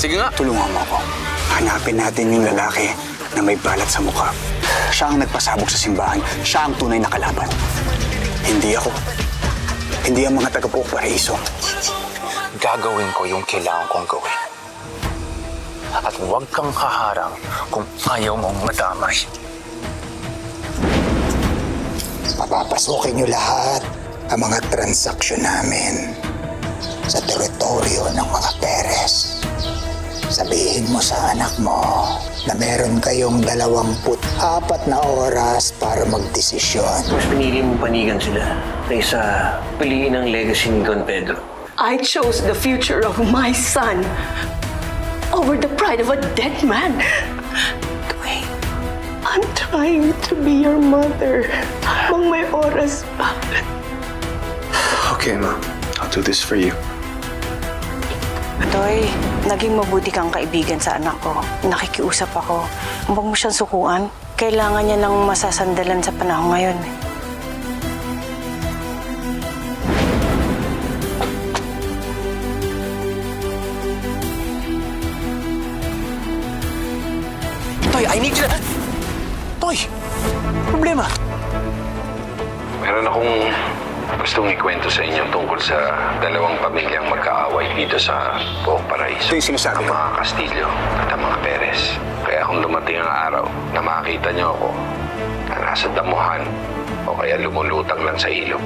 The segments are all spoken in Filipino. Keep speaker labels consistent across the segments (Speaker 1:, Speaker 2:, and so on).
Speaker 1: Sige nga.
Speaker 2: Tulungan mo ako. Hanapin natin yung lalaki na may balat sa mukha. Siya ang nagpasabog sa simbahan. Siya ang tunay na kalaban. Hindi ako. Hindi ang mga taga-buok paraiso.
Speaker 1: Gagawin ko yung kailangan kong gawin. At huwag kang haharang kung ayaw mong madamay.
Speaker 2: Papapasukin niyo lahat ang mga transaksyon namin sa teritoryo ng mga Perez. Sabihin mo sa anak mo na meron kayong dalawamput apat na oras para magdesisyon.
Speaker 3: Mas pinili mo panigan sila kaysa piliin ang legacy ni Don Pedro.
Speaker 4: I chose the future of my son over the pride of a dead man. Dwayne, I'm trying to be your mother. Mang may oras pa.
Speaker 5: Okay, Mom. I'll do this for you.
Speaker 6: Toy, naging mabuti kang kaibigan sa anak ko. Nakikiusap ako. Huwag mo siyang sukuan. Kailangan niya ng masasandalan sa panahon ngayon.
Speaker 1: Toy, I need you to... Toy! Problema?
Speaker 7: Meron akong gustong ikwento sa inyo tungkol sa dalawang pamilyang magkaaway dito sa Buong Paraiso.
Speaker 2: Ito yung sinasabi
Speaker 7: Ang
Speaker 2: ko.
Speaker 7: mga Castillo at ang mga Perez. Kaya kung dumating ang araw na makita niyo ako na nasa damuhan o kaya lumulutang lang sa ilog,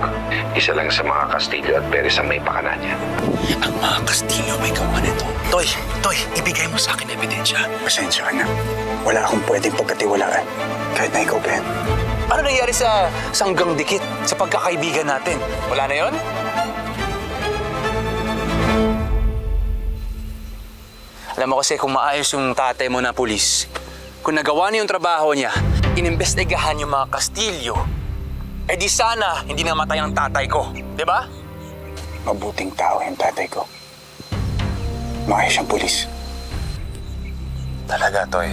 Speaker 7: isa lang sa mga Castillo at Perez ang may pakana niya.
Speaker 1: Ang mga Kastilyo may gawa nito. Toy, Toy, ibigay mo sa akin ebidensya.
Speaker 2: Pasensya ka na. Wala akong pwedeng pagkatiwalaan. Kahit na ikaw, Ben.
Speaker 1: Ano nangyari sa sanggang dikit sa pagkakaibigan natin? Wala na yon? Alam mo kasi kung maayos yung tatay mo na pulis, kung nagawa niya yung trabaho niya, inimbestigahan yung mga Kastilyo, eh di sana hindi namatay ang tatay ko. Di ba?
Speaker 2: Mabuting tao yung tatay ko. Maayos siyang pulis.
Speaker 1: Talaga, Toy.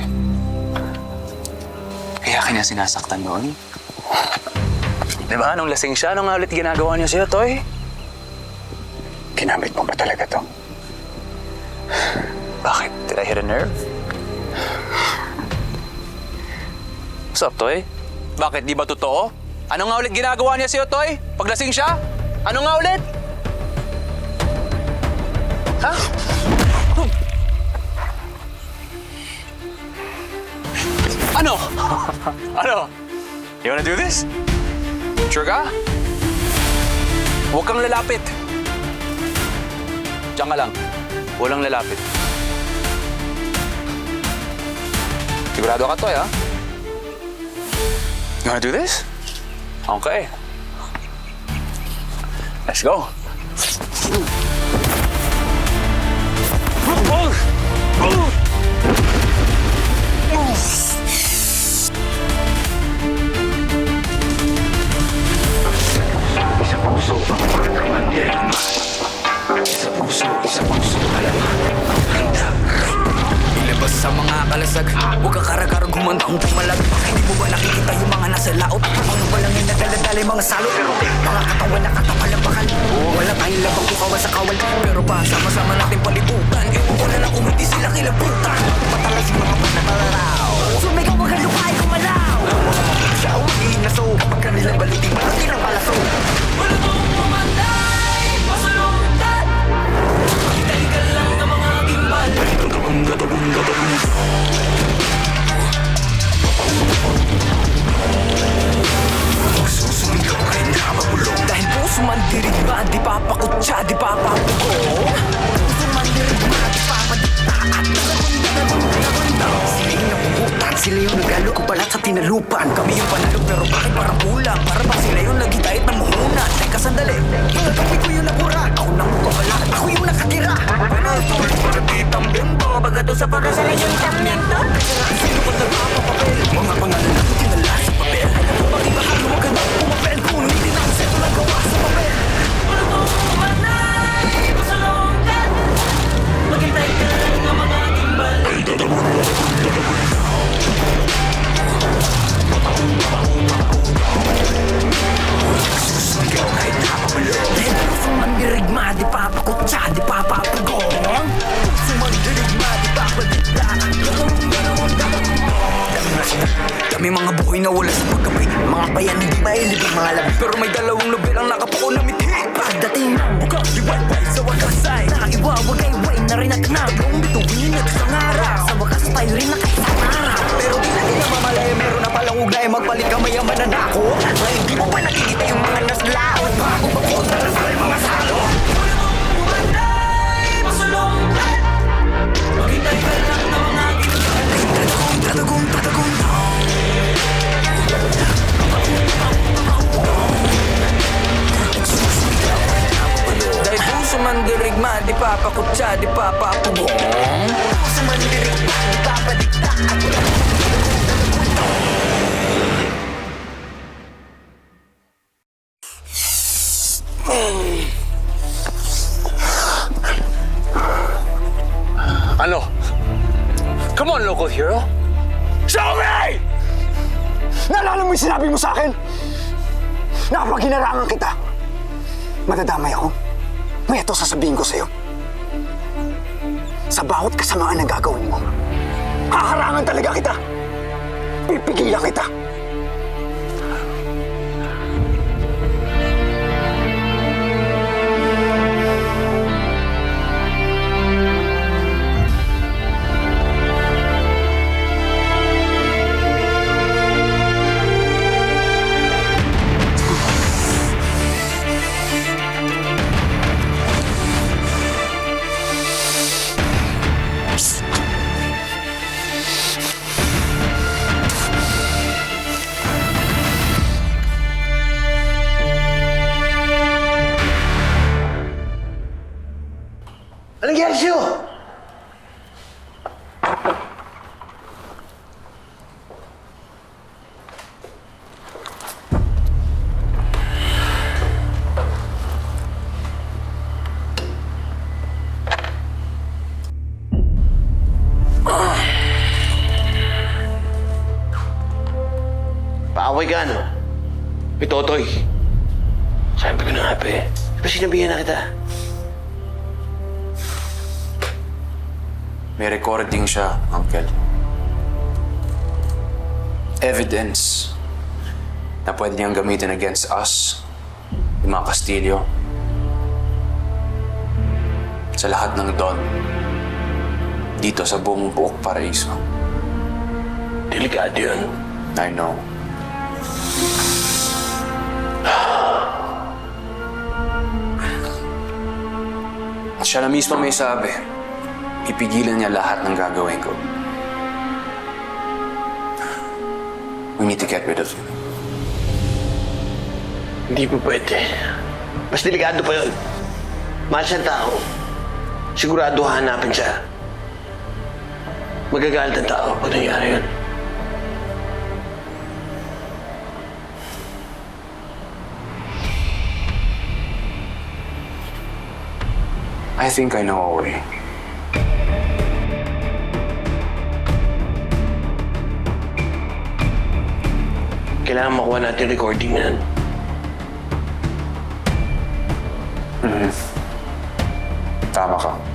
Speaker 1: Kaya kanya sinasaktan noon? Di ba? Nung lasing siya, anong nga ulit ginagawa niya sa'yo, Toy?
Speaker 2: Ginamit mo ba talaga to?
Speaker 1: Bakit? Did I hit a nerve? What's up, Toy? Bakit? Di ba totoo? Ano nga ulit ginagawa niya sa'yo, Toy? Paglasing siya? Ano nga ulit? Ha? Ano? ano? You wanna do this? Sure ka? Huwag kang lalapit. Diyan ka lang. Walang lalapit. Sigurado ka, Toy, ha? You wanna do this? Okay. Let's go.
Speaker 8: Ilabas sa mga kalasag. Huwag kang karagarang humandang pumalag Hindi mo ba nakikita yung mga nasa laot? Mga walang yung nadaladali mga salot? Mga katawan na katapalabakan Wala tayong labang sa kawal. Pero pa sama-sama natin palibutan. Ewan ko na lang hindi sila kilabutan. Patalas yung mga panatalaraw Sumigaw ang halukay kumalaw Siya ang kanilang baliting balitin Dahil puso man dirigma Di papakutsa, di papapuko Puso man dirigma Di papadikta At Sila yung napuputan Sila yung nagalo ko balat sa tinalupan. Kami yung panalo pero bakit nawala sa pagkabay. Mga bayan hindi mailibig mga labi Pero may dalawang lubi ang nakapuko na mithi Pagdating ng bukang liwayway sa wakas ay Nakaiwawagay-way na rin at na Buong bituin at isang araw Sa wakas tayo rin nakaisang araw Pero di natin namamalaya meron na palang ugnay Magpalit ka mayaman na papakutsa, di papapugong Puso man dirigma, di papadikta
Speaker 1: Ano? Come on, local hero. Show me!
Speaker 2: Naalala mo yung sinabi mo sa akin? Na kapag hinarangan kita, madadamay ako. May ito sasabihin ko sa'yo. Sa bawat kasamaan na gagawin mo, haharangan talaga kita. Pipigilan kita.
Speaker 3: Paaway ka, ano? May totoy. Sabi ko na nga, pe. Ba sinabihan na kita?
Speaker 1: May recording siya, Uncle. Evidence na pwede niyang gamitin against us, yung mga Castillo. Sa lahat ng Don. Dito sa buong buok paraiso.
Speaker 3: Delikado yun.
Speaker 1: I know. Siya na mismo may sabi, ipigilan niya lahat ng gagawin ko. We need to get rid of him.
Speaker 3: Hindi po pwede. Mas delikado pa yun. Mahal siyang tao. Sigurado hahanapin siya. Magagalit ang tao pag nangyari yun.
Speaker 1: I think I know a way.
Speaker 3: Kailangan makuha natin yung recording na yan.
Speaker 1: Tama ka.